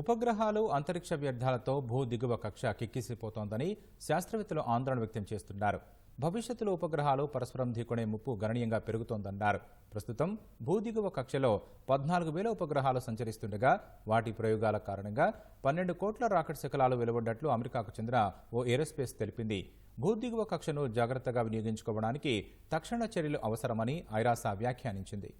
ఉపగ్రహాలు అంతరిక్ష వ్యర్థాలతో భూ దిగువ కక్ష కిక్కిసిపోతోందని శాస్త్రవేత్తలు ఆందోళన వ్యక్తం చేస్తున్నారు. భవిష్యత్తులో ఉపగ్రహాలు పరస్పరం ఢీకొనే ముప్పు గణనీయంగా పెరుగుతోందన్నారు. ప్రస్తుతం భూ దిగువ కక్షలో పద్నాలుగు వేల ఉపగ్రహాలు సంచరిస్తుండగా వాటి ప్రయోగాల కారణంగా పన్నెండు కోట్ల రాకెట్ శకలాలు వెలువడ్డట్లు అమెరికాకు చెందిన ఓ ఏరోస్పేస్ తెలిపింది. భూ దిగువ కక్షను జాగ్రత్తగా వినియోగించుకోవడానికి తక్షణ చర్యలు అవసరమని ఐరాసా వ్యాఖ్యానించింది.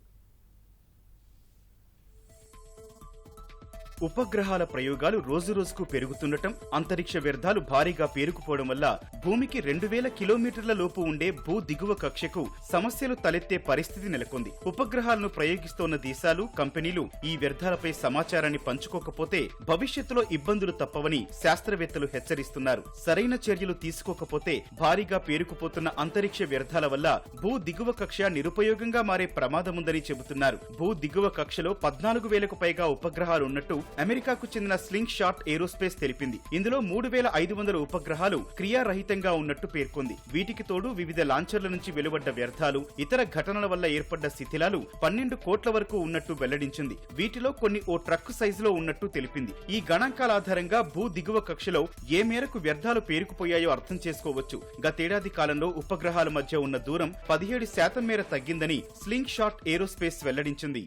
ఉపగ్రహాల ప్రయోగాలు రోజురోజుకు పెరుగుతుండటం అంతరిక్ష వ్యర్థాలు భారీగా పేరుకుపోవడం వల్ల భూమికి రెండు వేల కిలోమీటర్ల లోపు ఉండే భూ దిగువ కక్షకు సమస్యలు తలెత్తే పరిస్థితి నెలకొంది. ఉపగ్రహాలను ప్రయోగిస్తోన్న దేశాలు కంపెనీలు ఈ వ్యర్థాలపై సమాచారాన్ని పంచుకోకపోతే భవిష్యత్తులో ఇబ్బందులు తప్పవని శాస్త్రవేత్తలు హెచ్చరిస్తున్నారు. సరైన చర్యలు తీసుకోకపోతే భారీగా పేరుకుపోతున్న అంతరిక్ష వ్యర్థాల వల్ల భూ దిగువ కక్ష నిరుపయోగంగా మారే ప్రమాదముందని చెబుతున్నారు. భూ దిగువ కక్షలో పద్నాలుగు వేలకు పైగా ఉపగ్రహాలు ఉన్నట్టు అమెరికాకు చెందిన స్లింగ్ షాట్ ఏరోస్పేస్ తెలిపింది. ఇందులో మూడు వేల ఐదు వందల ఉపగ్రహాలు క్రియారహితంగా ఉన్నట్టు పేర్కొంది. వీటికి తోడు వివిధ లాంచర్ల నుంచి వెలువడ్డ వ్యర్థాలు ఇతర ఘటనల వల్ల ఏర్పడ్డ శిథిలాలు పన్నెండు కోట్ల వరకు ఉన్నట్టు వెల్లడించింది. వీటిలో కొన్ని ఓ ట్రక్ సైజులో ఉన్నట్టు తెలిపింది. ఈ గణాంకాల ఆధారంగా భూ దిగువ కక్షలో ఏ మేరకు వ్యర్థాలు పేరుకుపోయాయో అర్థం చేసుకోవచ్చు. గతేడాది కాలంలో ఉపగ్రహాల మధ్య ఉన్న దూరం పదిహేడు శాతం మేర తగ్గిందని స్లింగ్ షాట్ ఏరోస్పేస్ వెల్లడించింది.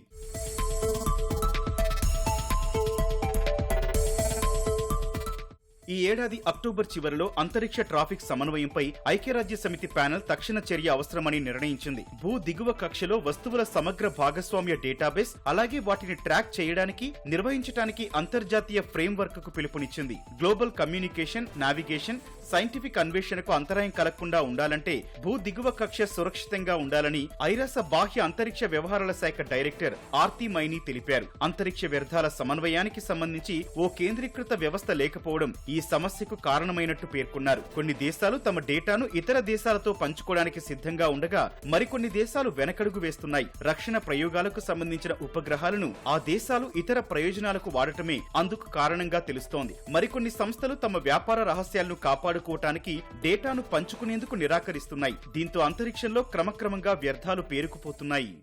ఈ ఏడాది అక్టోబర్ చివరిలో అంతరిక్ష ట్రాఫిక్ సమన్వయంపై ఐక్యరాజ్య సమితి ప్యానెల్ తక్షణ చర్య అవసరమని నిర్ణయించింది. భూ దిగువ కక్షలో వస్తువుల సమగ్ర భాగస్వామ్య డేటాబేస్ అలాగే వాటిని ట్రాక్ చేయడానికి నిర్వహించడానికి అంతర్జాతీయ ఫ్రేమ్వర్క్కు పిలుపునిచ్చింది. గ్లోబల్ కమ్యూనికేషన్ నావిగేషన్ సైంటిఫిక్ అన్వేషణకు అంతరాయం కలగకుండా ఉండాలంటే భూ దిగువ కక్ష సురక్షితంగా ఉండాలని ఐరాస బాహ్య అంతరిక్ష వ్యవహారాల శాఖ డైరెక్టర్ ఆర్తి మైని తెలిపారు. అంతరిక్ష వ్యర్థాల సమన్వయానికి సంబంధించి ఓ కేంద్రీకృత వ్యవస్థ లేకపోవడం ఈ ఈ సమస్యకు కారణమైనట్టు పేర్కొన్నారు. కొన్ని దేశాలు తమ డేటాను ఇతర దేశాలతో పంచుకోవడానికి సిద్ధంగా ఉండగా మరికొన్ని దేశాలు వెనకడుగు వేస్తున్నాయి. రక్షణ ప్రయోగాలకు సంబంధించిన ఉపగ్రహాలను ఆ దేశాలు ఇతర ప్రయోజనాలకు వాడటమే అందుకు కారణంగా తెలుస్తోంది. మరికొన్ని సంస్థలు తమ వ్యాపార రహస్యాలను కాపాడుకోవటానికి డేటాను పంచుకునేందుకు నిరాకరిస్తున్నాయి. దీంతో అంతరిక్షంలో క్రమక్రమంగా వ్యర్థాలు పేరుకుపోతున్నాయి.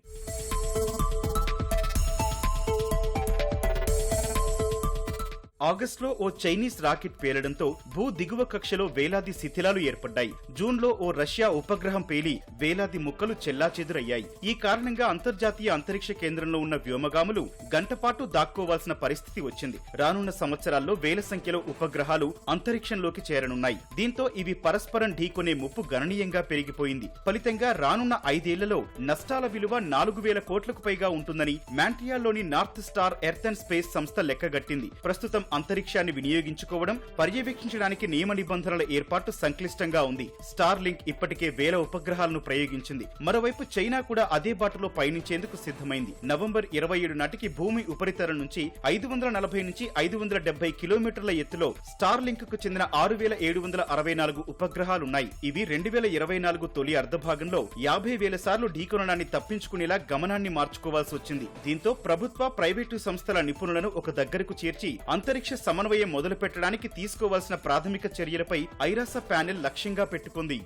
ఆగస్టులో ఓ చైనీస్ రాకెట్ పేలడంతో భూ దిగువ కక్షలో వేలాది శిథిలాలు ఏర్పడ్డాయి. జూన్లో ఓ రష్యా ఉపగ్రహం పేలి వేలాది ముక్కలు చెల్లాచెదురయ్యాయి. ఈ కారణంగా అంతర్జాతీయ అంతరిక్ష కేంద్రంలో ఉన్న వ్యోమగాములు గంటపాటు దాక్కోవాల్సిన పరిస్థితి వచ్చింది. రానున్న సంవత్సరాల్లో వేల సంఖ్యలో ఉపగ్రహాలు అంతరిక్షంలోకి చేరనున్నాయి. దీంతో ఇవి పరస్పరం ఢీకొనే ముప్పు గణనీయంగా పెరిగిపోయింది. ఫలితంగా రానున్న ఐదేళ్ళలో నష్టాల విలువ నాలుగు వేల కోట్లకు పైగా ఉంటుందని మాంట్రియాల్లోని North Star Earth and Space సంస్థ లెక్కగట్టింది. ప్రస్తుతం అంతరిక్షాన్ని వినియోగించుకోవడం పర్యవేక్షించడానికి నియమ నిబంధనల ఏర్పాటు సంక్లిష్టంగా ఉంది. స్టార్ లింక్ ఇప్పటికే వేల ఉపగ్రహాలను ప్రయోగించింది. మరోవైపు చైనా కూడా అదే బాటలో పయనించేందుకు సిద్ధమైంది. నవంబర్ ఇరవై ఏడు నాటికి భూమి ఉపరితలం నుంచి ఐదు వందల నలభై నుంచి ఐదు వందల డెబ్బై కిలోమీటర్ల ఎత్తులో స్టార్ లింక్కు చెందిన ఆరు వేల ఏడు వందల అరవై నాలుగు ఉపగ్రహాలున్నాయి. ఇవి రెండు వేల ఇరవై నాలుగు తొలి అర్ధభాగంలో యాభై వేల సార్లు ఢీకొనడాన్ని తప్పించుకునేలా గమనాన్ని మార్చుకోవాల్సి వచ్చింది. దీంతో ప్రభుత్వ ప్రైవేటు సంస్థల నిపుణులను ఒక దగ్గరకు చేర్చి అంతరిక్ష సమన్వయం మొదలుపెట్టడానికి తీసుకోవాల్సిన ప్రాథమిక చర్యలపై ఐరాస ప్యానెల్ లక్ష్యంగా పెట్టుకుంది.